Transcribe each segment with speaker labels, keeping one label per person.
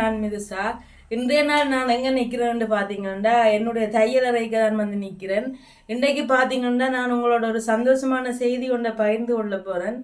Speaker 1: நான் மிதுசா இன்றைய நாள் நான் எங்கே நிற்கிறேன்னு பார்த்தீங்கன்னா என்னுடைய தையலறைக்கு தான் வந்து நிற்கிறேன் இன்றைக்கு பார்த்தீங்கன்னா நான் உங்களோட ஒரு சந்தோஷமான செய்தி ஒன்றை பகிர்ந்து கொள்ள போகிறேன்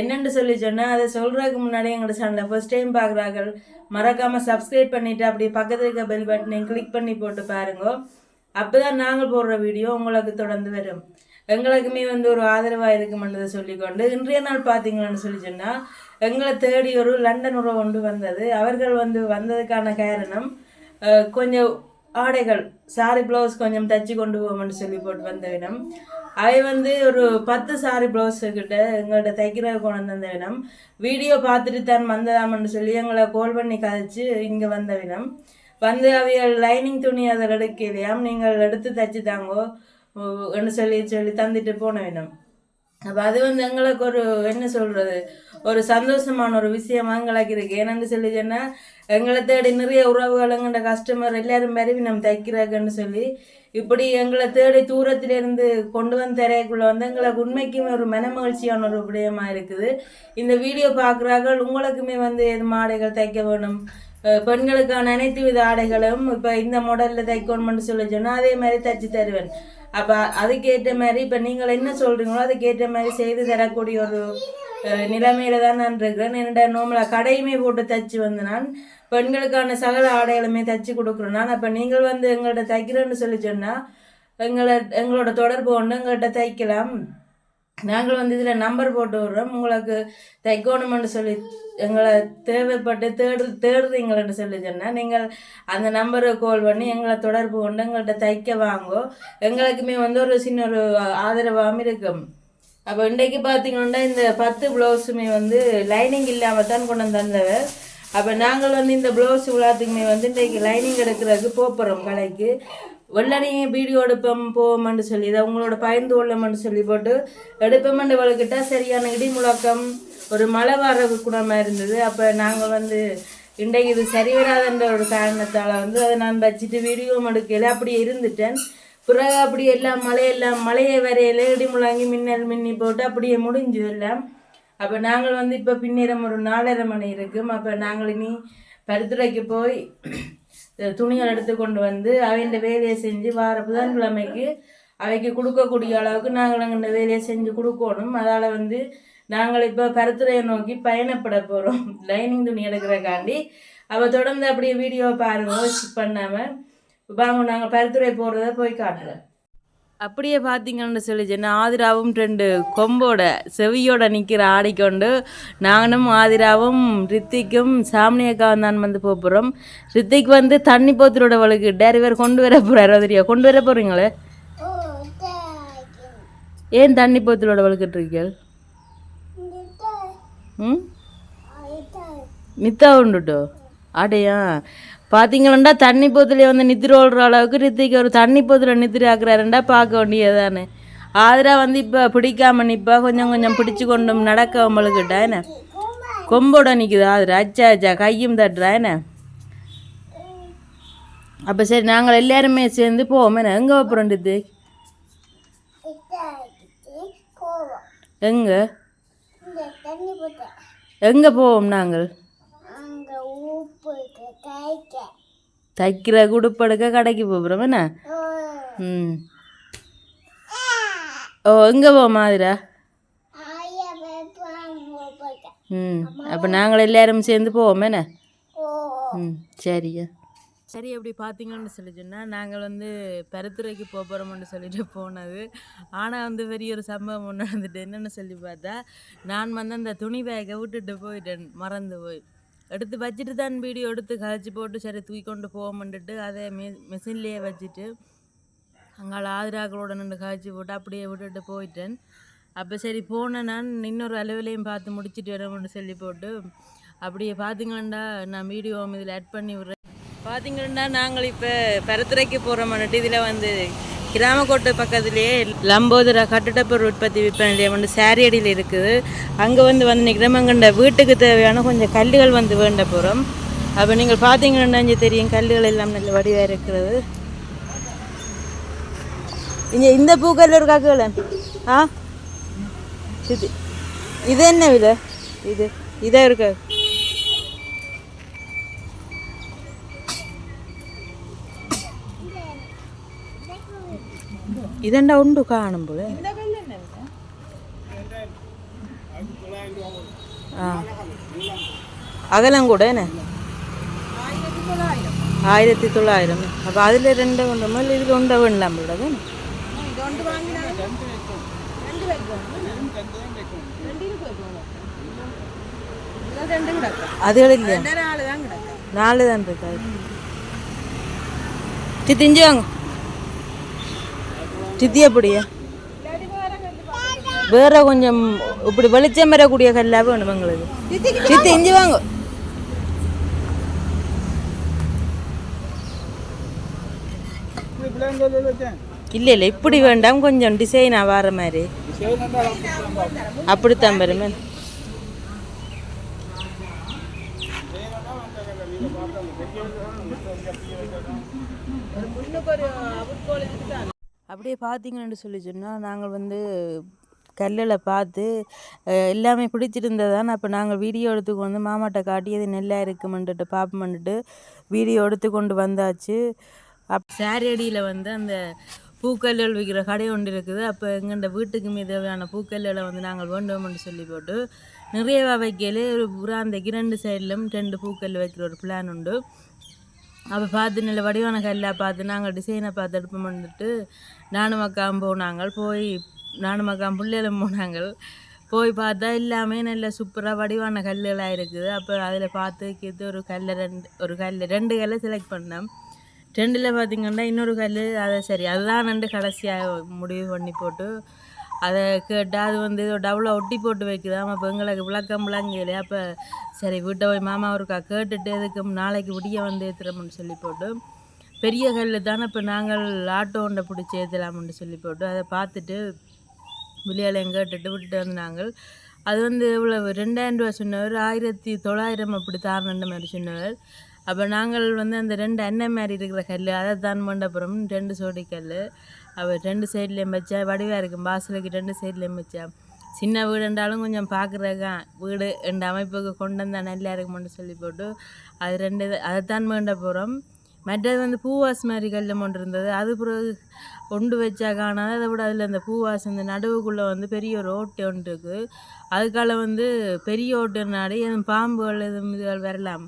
Speaker 1: என்னென்னு சொல்லி சொன்னால் அதை சொல்கிறதுக்கு முன்னாடி எங்களோட சேனலை ஃபர்ஸ்ட் டைம் பார்க்குறார்கள் மறக்காமல் சப்ஸ்கிரைப் பண்ணிவிட்டு அப்படியே பக்கத்தில் இருக்க பெல் பட்டனையும் கிளிக் பண்ணி போட்டு பாருங்க. அப்போ தான் நாங்கள் போடுற வீடியோ உங்களுக்கு தொடர்ந்து வரும். எங்களுக்குமே வந்து ஒரு ஆதரவாக இருக்குமென்றதை சொல்லிக்கொண்டு இன்றைய நாள் பார்த்தீங்கன்னு சொல்லி சொன்னால் எங்களை தேடி ஒரு லண்டன் உறவு கொண்டு வந்தது. அவர்கள் வந்து வந்ததுக்கான காரணம் கொஞ்சம் ஆடைகள் சாரி ப்ளவுஸ் கொஞ்சம் தச்சு கொண்டு போவோம்னு சொல்லி போட்டு வந்த இடம். அவை வந்து ஒரு பத்து சாரி ப்ளவுஸுக்கிட்ட எங்கள்கிட்ட தைக்கிற கொண்டு வந்த வினம் வீடியோ பார்த்துட்டு தான் வந்ததாமன்னு சொல்லி எங்களை கோல் பண்ணி கதைச்சு இங்கே வந்த வினம் வந்து அவைகள் லைனிங் துணி அதில் எடுக்கலையாம் நீங்கள் எடுத்து தச்சு தாங்கோ என்று சொல்லி சொல்லி தந்துட்டு போன வேணும் அப்போ அது வந்து எங்களுக்கு ஒரு என்ன சொல்கிறது ஒரு சந்தோஷமான ஒரு விஷயமா எங்களுக்கு இருக்கு ஏன்னு சொல்லி சொன்னால் எங்களை தேடி நிறைய உறவுகள் எங்கள்ட கஸ்டமர் எல்லாரும் மாதிரி நம்ம தைக்கிறாங்கன்னு சொல்லி இப்படி எங்களை தேடி தூரத்திலிருந்து கொண்டு வந்து திரைக்குள்ள வந்து எங்களுக்கு உண்மைக்குமே ஒரு மனமகிழ்ச்சியான ஒரு விடயமா இருக்குது. இந்த வீடியோ பார்க்குறார்கள் உங்களுக்குமே வந்து எது ஆடைகள் தைக்க வேணும்? பெண்களுக்கான அனைத்து வித ஆடைகளும் இப்போ இந்த மாடலில் தைக்கணும்னு சொல்லி சொன்னால் அதே மாதிரி தைச்சி தருவேன். அப்போ அதுக்கேற்ற மாதிரி இப்போ நீங்கள் என்ன சொல்கிறீங்களோ அதுக்கேற்ற மாதிரி செய்து தரக்கூடிய ஒரு நிலைமையில தான் நான் இருக்கிறேன். என்னோட நோமலாக கடையுமே போட்டு தச்சு வந்து நான் பெண்களுக்கான சகல ஆடைகளுமே தைச்சி கொடுக்குறேன். நான் அப்போ நீங்கள் வந்து எங்கள்கிட்ட தைக்கிறேன்னு சொல்லி சொன்னால் எங்களை எங்களோட தொடர்பு ஒன்று எங்கள்கிட்ட தைக்கலாம். நாங்கள் வந்து இதில் நம்பர் போட்டு விடுறோம். உங்களுக்கு தைக்கணுமென்று சொல்லி எங்களை தேவைப்பட்டு தேடு தேடுறீங்களன்னு சொல்லி சொன்னால் நீங்கள் அந்த நம்பரை கால் பண்ணி எங்களை தொடர்பு கொண்டு எங்கள்கிட்ட தைக்க வாங்கோ. எங்களுக்குமே வந்து ஒரு சின்ன ஒரு ஆதரவாகவும் இருக்கும். அப்போ இன்றைக்கு பார்த்தீங்கன்னா இந்த பத்து ப்ளவுஸுமே வந்து லைனிங் இல்லாமல் தான் கொண்டு வந்து அப்போ நாங்கள் வந்து இந்த ப்ளவுஸ் விழாத்துக்குமே வந்து இன்றைக்கு லைனிங் எடுக்கிறதுக்கு போகிறோம் கடைக்கு. வெள்ளனையே வீடியோ எடுப்போம் போவோம்னு சொல்லி இதை உங்களோட பயந்து கொள்ளமென்று சொல்லி போட்டு எடுப்போம்னு வளர்க்கிட்டா சரியான இடி முழக்கம் ஒரு மழை வர குணமாக இருந்தது. அப்போ நாங்கள் வந்து இன்றைக்கு இது சரி வராதுன்ற ஒரு காரணத்தால் வந்து அதை நான் வச்சுட்டு வீடியோவும் எடுக்கல அப்படியே இருந்துட்டேன். பிறகு அப்படி எல்லாம் மழையெல்லாம் மழையை வரையில இடி முழங்கி மின்னல் மின்னி போட்டு அப்படியே முடிஞ்சு எல்லாம். அப்போ நாங்கள் வந்து இப்போ பின்னேரம் ஒரு நாலரை மணி இருக்கும். அப்போ நாங்கள் இனி பருத்துரைக்கு போய் துணிகள் எடுத்து கொண்டு வந்து அவைண்ட வேலையை செஞ்சு வார புதன்கிழமைக்கு அவைக்கு கொடுக்கக்கூடிய அளவுக்கு நாங்கள் இந்த வேலையை செஞ்சு கொடுக்கணும். அதால் வந்து நாங்கள் இப்போ பருத்துறையை நோக்கி பயணப்பட போகிறோம் லைனிங் துணி எடுக்கிறக்காண்டி. அவள் தொடர்ந்து அப்படியே வீடியோ பாருங்க. பண்ணாமல் வாங்க நாங்கள் பருத்துறை போகிறத போய் காட்டுறேன். அப்படியே பார்த்தீங்கன்னு சொல்லி சொன்னால் ஆதிராவும் ரெண்டு கொம்போட செவியோட நிற்கிற ஆடிக்கொண்டு நானும் ஆதிராவும் ரித்திக்கும் சாமினி அக்காவும் தான் வந்து போகிறோம் ரித்திக் வந்து தண்ணி போத்தலோட வழுக்கு. டேரிவர் கொண்டு வர போகிறாரு தெரியா கொண்டு வர போகிறீங்களே ஏன் தண்ணி போத்தலோட வழுக்கிட்டு இருக்கீங்க? ம்? நித்தா. உண்டுட்டோ ஆடையா பார்த்தீங்களா தண்ணி போத்துல வந்து நித்திர ஓடுற அளவுக்கு ரித்திக்கு ஒரு தண்ணி போத்துல நித்திர ஆக்குறாருண்டா பார்க்க வேண்டியதானே ஆதிரா வந்து இப்போ பிடிக்காம நிப்பா கொஞ்சம் கொஞ்சம் பிடிச்சு கொண்டும் நடக்க அவங்களுக்கிட்டா என்ன? கொம்போட நிற்குது ஆதிரா. அச்சா அச்சா கையும் தட்டுறா என்ன? அப்போ சரி நாங்கள் எல்லாருமே சேர்ந்து போவோம் என்ன? எங்கே வைப்போம் ரித்தி எங்கே? எங்கே போவோம் நாங்கள்? தைக்கிற குடுப்படுக்க கடைக்கு போகிறோம் என்ன ம் ஓ எங்கே போவோம் மாதிரா ம் அப்போ நாங்கள் எல்லாரும் சேர்ந்து போவோம் என்ன ம் சரியா சரி அப்படி பார்த்தீங்கன்னு சொல்லி சொன்னால் நாங்கள் வந்து பருத்துறைக்கு போகிறோம்னு சொல்லிட்டு போனது ஆனால் வந்து பெரிய ஒரு சம்பவம் ஒன்று வந்துட்டு என்னென்னு சொல்லி பார்த்தா நான் வந்து அந்த துணி பேக்கை விட்டுட்டு போயிட்டேன் மறந்து போய் எடுத்து வச்சுட்டு தான் வீடியோ எடுத்து கழிச்சு போட்டு சரி தூக்கி கொண்டு போவோம்ன்ட்டு அதை மெ மிஷின்லேயே வச்சுட்டு அங்கால ஆதிராக்களோட நின்று கழிச்சு போட்டு அப்படியே விட்டுட்டு போயிட்டேன். அப்போ சரி போனேன் நான் இன்னொரு அளவுலேயும் பார்த்து முடிச்சுட்டு வரோம்னு சொல்லி போட்டு அப்படியே பார்த்தீங்கன்னா நான் வீடியோ இதில் ஆட் பண்ணி விட்றேன். பார்த்தீங்கன்னா நாங்கள் இப்போ பரத்துரைக்கு போகிறோம்னுட்டு இதில் வந்து கிராமக்கோட்டை பக்கத்துலேயே லம்போதரா கட்டுடப்பொருள் உற்பத்தி விற்பனை நிலையம் வந்து சாரியடியில் இருக்குது. அங்கே வந்து வந்து கிராமங்கண்ட வீட்டுக்கு தேவையான கொஞ்சம் கல்லுகள் வந்து வேண்ட போகிறோம் அப்போ நீங்கள் பார்த்தீங்கன்னா இங்கே தெரியும்? கல்லுகள் எல்லாம் நல்ல வடிவாக இருக்கிறது. இங்கே இந்த பூக்கல் ஒரு கேளு ஆ? இது இது என்ன விலை? இது இதாக இருக்கு ഇതെന്താ ഉണ്ട് കാണുമ്പോൾ ആ അകലം കൂടെ ആയിരത്തി തൊള്ളായിരം അപ്പോൾ അതിൽ രണ്ട് കൊണ്ടുമ്പോൾ ഇതിൽ ഉണ്ട് വെണ്ണം ഇവിടെ അതുകളില്ല നാല് തന്നെ ഇരിക്കാം തിരിഞ്ചു വാങ്ങും சித்தி எப்படியா வேற கொஞ்சம் இப்படி வெளிச்சம் வரக்கூடிய கல்லா வேணும் எங்களுக்கு. சித்தி இஞ்சி வாங்க. இல்ல இல்ல இப்படி வேண்டாம். கொஞ்சம் டிசைனா வர மாதிரி. அப்படித்தான் வருமே. அப்படியே பார்த்தீங்கன்னு சொல்லி சொன்னால் நாங்கள் வந்து கல்லில் பார்த்து எல்லாமே பிடிச்சிருந்ததான் அப்போ நாங்கள் வீடியோ எடுத்துக்கொண்டு வந்து மாமாட்ட காட்டி அது நெல்லா இருக்குமென்ட்டு பார்ப்போம்ன்ட்டு வீடியோ எடுத்து கொண்டு வந்தாச்சு. அப் சாரடியில் வந்து அந்த பூக்கல்கள் விற்கிற கடை ஒன்று இருக்குது. அப்போ எங்கள்ட வீட்டுக்கு மீதான பூக்கல்களை வந்து நாங்கள் வேண்டும்னு சொல்லி போட்டு நிறையவா வைக்கல ஒரு அந்த கிரெண்டு சைட்லும் ரெண்டு பூக்கல் வைக்கிற ஒரு பிளான் உண்டு. அப்போ பார்த்து நல்ல வடிவான கல்லாக பார்த்து நாங்கள் டிசைனை பார்த்து எடுப்போம் வந்துட்டு நானும் அக்காவும் போனாங்க போய் நானும் அக்காவும் பிள்ளைகளும் போனாங்க போய் பார்த்தா எல்லாமே நல்ல சூப்பராக வடிவான கல்லுகளாக இருக்குது. அப்போ அதில் பார்த்து கேத்து ஒரு கல்லை ரெண்டு ஒரு கல் ரெண்டு கல்லை செலக்ட் பண்ணேன். ரெண்டில் பார்த்தீங்கன்னா இன்னொரு கல் அதை சரி அதுதான் ரெண்டு கடைசியாக முடிவு பண்ணி போட்டு அதை கேட்டால் அது வந்து டபுளாக ஒட்டி போட்டு வைக்கிறோம் அப்போ எங்களுக்கு விளக்கம் விளங்கலையே அப்போ சரி வீட்டை போய் மாமா ஒருக்கா கேட்டுட்டு எதுக்கு நாளைக்கு விடிய வந்து ஏற்றுறோம்னு சொல்லி போட்டு பெரிய கல் தானே இப்போ நாங்கள் ஆட்டோ ஒன்றை பிடிச்சி ஏற்றலாம்னு சொல்லி போட்டு அதை பார்த்துட்டு விளையாளையும் கேட்டுட்டு விட்டுட்டு வந்தாங்க அது வந்து இவ்வளவு ரெண்டாயிரம் ரூபா சொன்னவர் ஆயிரத்தி தொள்ளாயிரம் அப்படி தாரணுன்ற மாதிரி சொன்னவர். அப்போ நாங்கள் வந்து அந்த ரெண்டு அண்ணன் மாதிரி இருக்கிற கல் அதை தான் மண்டபுரம் ரெண்டு சோடி கல் அவர் ரெண்டு சைட்லேயும் வச்சா வடிவாக இருக்கும் வாசலுக்கு ரெண்டு சைட்லேயும் வச்சா சின்ன வீடு என்றாலும் கொஞ்சம் பார்க்குறக்கா வீடு ரெண்டு அமைப்புக்கு கொண்டு வந்தால் நல்லா இருக்கும்னு சொல்லி போட்டு அது ரெண்டு அதைத்தான் வேண்ட போகிறோம் மற்றது வந்து பூவாஸ் மாதிரி கல்லம் ஒன்று இருந்தது. அது பிறகு கொண்டு வச்சா காணாது அதை விட அதில் அந்த பூவாஸ் இந்த நடுவுக்குள்ளே வந்து பெரிய ஒரு ஒன்று இருக்குது அதுக்கால வந்து பெரிய ஓட்டுனாடி எதுவும் பாம்புகள் எதுவும் இதுகள் வரலாம்.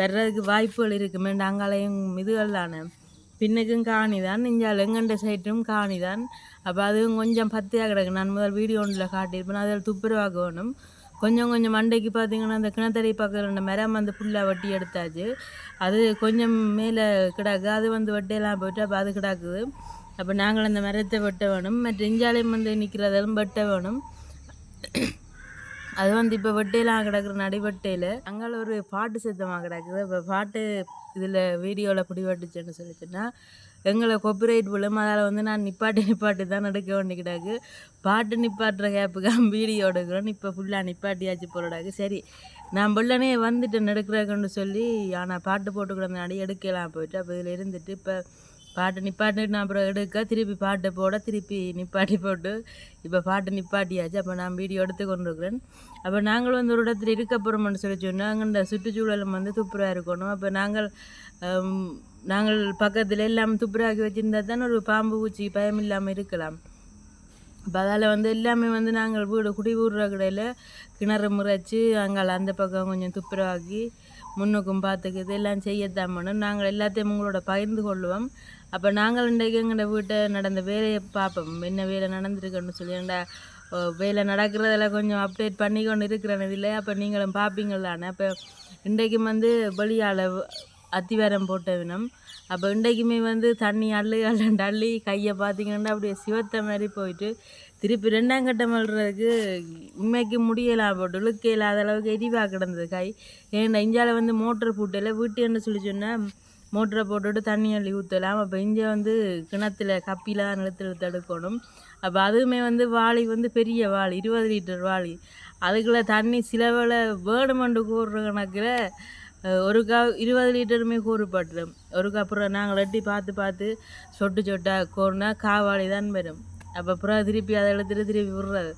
Speaker 1: வர்றதுக்கு வாய்ப்புகள் இருக்குமே அங்காலையும் இதுகள் தானே பின்னுக்கும் காணி தான் இஞ்சால் எங்கண்ட சைட்டும் காணி தான் அப்போ அதுவும் கொஞ்சம் பத்தியாக கிடக்கு. நான் முதல் வீடியோ ஒன்றில் காட்டியிருப்பேன். அதில் துப்புரவாக வேணும். கொஞ்சம் கொஞ்சம் மண்டைக்கு பார்த்தீங்கன்னா அந்த கிணத்தடி பக்கம் ரெண்டு மரம் வந்து ஃபுல்லாக வட்டி எடுத்தாச்சு. அது கொஞ்சம் மேலே கிடாக்கு. அது வந்து வட்டையெல்லாம் போயிட்டு அப்போ அது கிடாக்குது அப்போ நாங்கள் அந்த மரத்தை வெட்ட வேணும். மற்ற இஞ்சாலையும் வந்து நிற்கிறதெல்லாம் வெட்ட வேணும். அது வந்து இப்போ வெட்டையெல்லாம் கிடக்குற நடிவட்டையில் அங்கே ஒரு பாட்டு சித்தமாக கிடக்குது. இப்போ பாட்டு இதில் வீடியோவில் பிடிபட்டுச்சுன்னு சொல்லிச்சுன்னா எங்களை கொப்பிரைட் விழும் அதால் வந்து நான் நிப்பாட்டி நிப்பாட்டி தான் எடுக்க வேண்டிக்கிட்டாக்கு பாட்டு நிப்பாட்டுற கேப்புக்காக வீடியோ எடுக்கிறோம். இப்போ ஃபுல்லாக நிப்பாட்டியாச்சு போலடாக்கு சரி நான் பிள்ளனே வந்துட்டு எடுக்கிறேன்னு சொல்லி ஆனால் பாட்டு போட்டுக்கிற அடி எடுக்கலாம் போயிட்டு அப்போ இதில் இருந்துட்டு இப்போ பாட்டு நிப்பாட்டிட்டு நான் அப்புறம் எடுக்க திருப்பி பாட்டை போட திருப்பி நிப்பாட்டி போட்டு இப்போ பாட்டு நிப்பாட்டியாச்சு. அப்போ நான் வீடியோ எடுத்து கொண்டு இருக்கிறேன் அப்போ நாங்கள் வந்து ஒரு இடத்துல இருக்க போகிறோம்னு சொல்லி சொன்னால் அங்கே இந்த சுற்றுச்சூழலும் வந்து துப்புரவாக இருக்கணும். அப்போ நாங்கள் நாங்கள் பக்கத்தில் எல்லாம் துப்புராக்கி வச்சுருந்தா தான் ஒரு பாம்பு பூச்சி பயம் இல்லாமல் இருக்கலாம். அப்போ அதால் வந்து எல்லாமே வந்து நாங்கள் வீடு குடி கடையில் கிணறு முறைச்சி அங்கே அந்த பக்கம் கொஞ்சம் துப்புரவாக்கி முன்னுக்கும் பார்த்துக்கிறது எல்லாம் செய்யத்தான் பண்ணணும் நாங்கள் எல்லாத்தையும் உங்களோட பகிர்ந்து கொள்வோம் அப்போ நாங்கள் இன்றைக்கு எங்கள்கிட்ட வீட்டை நடந்த வேலையை பார்ப்போம். என்ன வேலை நடந்திருக்குன்னு சொல்லி ஓ, வேலை நடக்கிறதில் கொஞ்சம் அப்டேட் பண்ணி கொண்டு இருக்கிறேன் இதில் அப்போ நீங்களும் பார்ப்பீங்கள் தானே அப்போ இன்றைக்கும் வந்து வெளியால் அத்திவாரம் போட்ட வினம். அப்போ இன்றைக்குமே வந்து தண்ணி அள்ளு அள்ளண்டு அள்ளி கையை பார்த்திங்கன்னா அப்படியே சிவத்த மாதிரி போயிட்டு திருப்பி ரெண்டாம் கட்டம் அழுறதுக்கு உண்மைக்கு முடியலாம் போட்டு இழுக்க இல்லாத அளவுக்கு எரிவாக கிடந்தது கை. ஏன்னா இஞ்சால வந்து மோட்டர் வீட்டு வீட்டுன்னு சொல்லி சொன்னால் மோட்டரை போட்டுட்டு தண்ணி அள்ளி ஊற்றலாம் அப்போ இங்கே வந்து கிணத்துல கப்பிலாம் நிலத்தில் தடுக்கணும் அப்போ அதுவுமே வந்து வாளி வந்து பெரிய வாளி இருபது லிட்டர் வாளி. அதுக்குள்ளே தண்ணி சிலவில் வேணுமெண்டு கூடுற கணக்கில் ஒரு கா இருபது லிட்டருமே கூறுபட்டுரும். ஒரு அப்புறம் நாங்கள் எட்டி பார்த்து பார்த்து சொட்டு சொட்டா கோர்னா காவாளி தான் வரும். அப்போ அப்புறம் திருப்பி அதை எடுத்துட்டு திருப்பி விடுறது.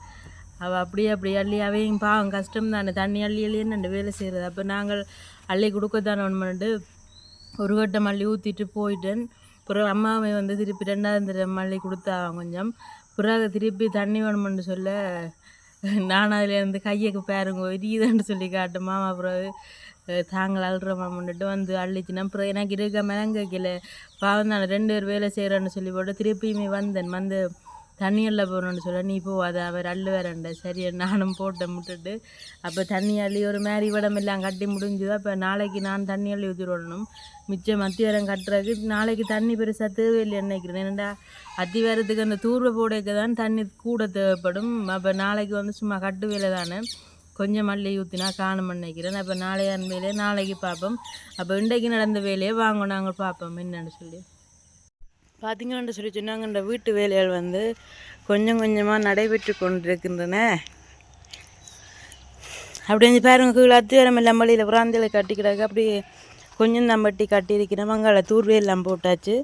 Speaker 1: அவள் அப்படியே அப்படி அள்ளி அவையும் பாவம் கஷ்டம் தானே தண்ணி அள்ளி அள்ளி என்ன வேலை செய்கிறது அப்போ நாங்கள் அள்ளி கொடுக்கத்தானே ஒன்று பண்ணிட்டு ஒரு வட்டம் அள்ளி ஊற்றிட்டு போயிட்டேன். அப்புறம் அம்மாவை வந்து திருப்பி ரெண்டாவது மல்லி கொடுத்தா கொஞ்சம். பிறகு திருப்பி தண்ணி வேணுமென்று சொல்ல நான் அதுலேருந்து கையக்கு பேருங்க எரியுதுன்னு சொல்லி காட்டு. மாமா பிறகு தாங்கள் அழுறமாமன்ட்டு வந்து அள்ளிச்சுனா அப்புறம் எனக்கு இருக்க மெனங்கல பாவம் நான் ரெண்டு பேர் வேலை செய்கிறேன்னு சொல்லி போட்டு திருப்பியுமே வந்தேன். வந்து தண்ணி அள்ள போகணுன்னு சொல்ல நீ போ அதை அவர் அள்ளு வரண்ட சரி நானும் போட்டேன் முட்டுட்டு அப்போ தண்ணி அள்ளி ஒரு மாதிரி விடம் எல்லாம் கட்டி முடிஞ்சுது. அப்போ நாளைக்கு நான் தண்ணி அள்ளி ஊற்றி விடணும் மிச்சம் வரம் கட்டுறதுக்கு நாளைக்கு தண்ணி பெருசாக தேவையில்லை நினைக்கிறேன். ஏன்னா அத்திவாரத்துக்கு அந்த தூர்வை போடைக்கு தான் தண்ணி கூட தேவைப்படும். அப்போ நாளைக்கு வந்து சும்மா கட்டு வேலை தானே. கொஞ்சம் மல்லி ஊற்றினா காணும் நினைக்கிறேன் அப்போ நாளைய வேலையை நாளைக்கு பார்ப்போம் அப்போ இன்றைக்கு நடந்த வேலையை வாங்க நாங்கள் பார்ப்போம் என்னன்னு சொல்லி. பார்த்தீங்கன்னு சொல்லி சொன்னாங்க. இந்த வீட்டு வேலைகள் வந்து கொஞ்சம் கொஞ்சமாக நடைபெற்று கொண்டிருக்கின்றன. அப்படின்னு பாருங்க. கீழே அத்தியாரம் எல்லாம் மல்லியில் பிராந்தியில் கட்டி கிடக்கு. அப்படியே கொஞ்சம் நம்பட்டி கட்டியிருக்கிறோம் அங்கால தூர்வே போட்டாச்சு.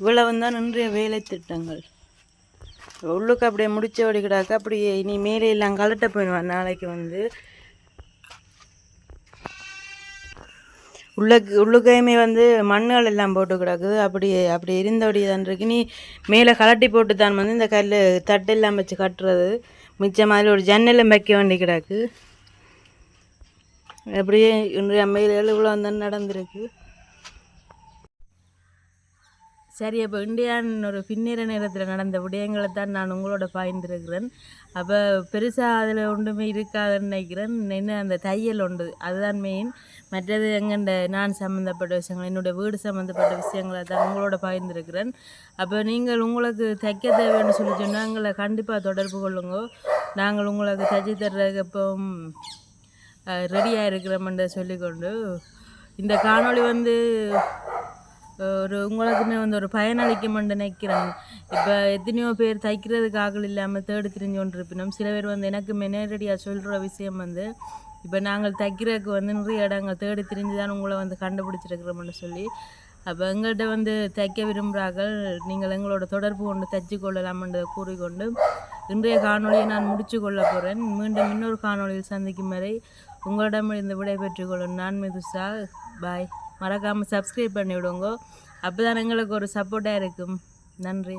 Speaker 1: இவ்வளவு தான் இன்றைய வேலை திட்டங்கள். உள்ளுக்கு அப்படியே முடிச்ச கிடாக்க அப்படியே இனி மேலே எல்லாம் கலட்ட போயிடுவான் நாளைக்கு வந்து. உள்ள உள்ளுக்கையுமே வந்து மண்ணுகள் எல்லாம் போட்டு கிடக்குது. அப்படி அப்படி இருந்தபடி தான் இருக்கு. நீ மேலே கலட்டி போட்டு தான் வந்து இந்த கல் தட்டெல்லாம் வச்சு கட்டுறது. மிச்சம் மாதிரி ஒரு ஜன்னலும் வைக்க வேண்டி கிடக்கு. அப்படியே இன்றைய மேலே இவ்வளோ வந்து நடந்திருக்கு. சரி அப்போ இந்தியான் ஒரு பின்னிற நேரத்தில் நடந்த விடயங்களை தான் நான் உங்களோட பாய்ந்திருக்கிறேன் அப்போ பெருசாக அதில் ஒன்றுமே இருக்காதுன்னு நினைக்கிறேன். என்ன அந்த தையல் உண்டு அதுதான் மெயின் மற்றது எங்கண்ட நான் சம்மந்தப்பட்ட விஷயங்கள் என்னுடைய வீடு சம்மந்தப்பட்ட விஷயங்களை தான் உங்களோட பாய்ந்திருக்கிறேன் அப்போ நீங்கள் உங்களுக்கு தைக்க தேவைன்னு சொல்லி சொன்னால் எங்களை கண்டிப்பாக தொடர்பு கொள்ளுங்க. நாங்கள் உங்களுக்கு தைச்சி தர்றதுக்கு இப்போ ரெடியாக இருக்கிறோம்ன்ற சொல்லிக்கொண்டு இந்த காணொளி வந்து ஒரு உங்களுக்குமே வந்து ஒரு பயனளிக்குமென்று நினைக்கிறாங்க இப்போ எத்தனையோ பேர் தைக்கிறதுக்கு ஆகல் இல்லாமல் தேடி திரிஞ்சு கொண்டு இருப்பினோம் சில பேர் வந்து எனக்கு நேரடியாக சொல்கிற விஷயம் வந்து இப்போ நாங்கள் தைக்கிறதுக்கு வந்து நிறைய இடங்கள் தேடி திரிஞ்சு தான் உங்களை வந்து கண்டுபிடிச்சிருக்கிறோம்னு சொல்லி அப்போ எங்கள்கிட்ட வந்து தைக்க விரும்புகிறார்கள். நீங்கள் எங்களோட தொடர்பு கொண்டு தைச்சு கொள்ளலாம்ன்றதை கூறிக்கொண்டு இன்றைய காணொளியை நான் முடிச்சு கொள்ள போகிறேன் மீண்டும் இன்னொரு காணொலியில் சந்திக்கும் வரை உங்களிடமிருந்து விடைபெற்றுக் கொள்ளும் நான் மிதுசா. பாய். மறக்காமல் சப்ஸ்கிரைப் பண்ணி விடுங்க அப்போ தான் எங்களுக்கு ஒரு சப்போர்ட்டாக இருக்கும். நன்றி.